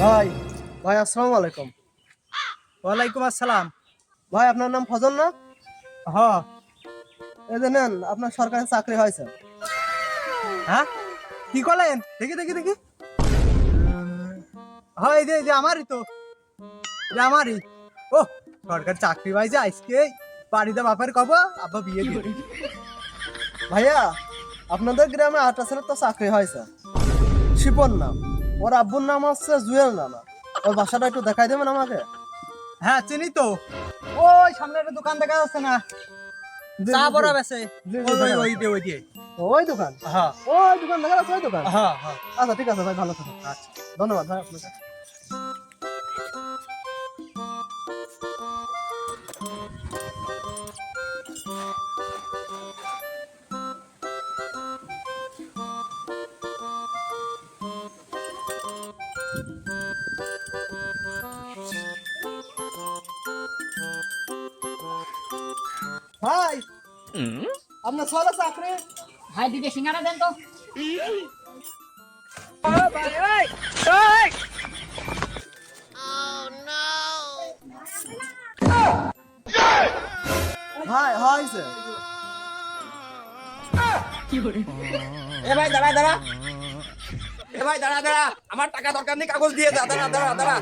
ভাই ভাই, আসসালামু আলাইকুম। ওয়ালাইকুম আসসালাম। ভাই, আপনার নাম ফজল না? হ। এই যে নেন, আপনার সরকারি চাকরি হয়েছে। হ্যাঁ? কি করলেন? দেখি দেখি দেখি। হয় যে যে আমারই তো। যে আমারই। ও সরকার চাকরি পাইছে আজকে। বাড়িতে বাপের কব আব্বা বিয়ে দিয়ে। ভাইয়া আপনাদের গ্রামে আটটা ছেলের তো চাকরি হয়েছে শিপন নাম। ওর আব্বুর নাম হচ্ছে জুয়েল নামা ওর বাসাটা একটু দেখাই দেবেন আমাকে? হ্যাঁ চিনি তো। ওই সামনে একটা দোকান দেখা যাচ্ছে না। চা বড়া। বেছে ওই ওই ওই দিয়ে ওই দিয়ে। ওই দোকান? হ্যাঁ। ওই দোকান দেখা যাচ্ছে ওই দোকান? হ্যাঁ হ্যাঁ। আচ্ছা ঠিক আছে ভাই ভালো থাকুন আচ্ছা। ধন্যবাদ ভাই আপনাকে। ভাই আপনার ছেলে চাকরি ভাই দিদি সিঙ্গারা দেন তো। ভাই হয়েছে। এ ভাই দাঁড়া দাঁড়া। এ ভাই দাঁড়া দাঁড়া। আমার টাকা দরকার নেই কাগজ দিয়ে দা দাঁড়া দাঁড়া দাঁড়া।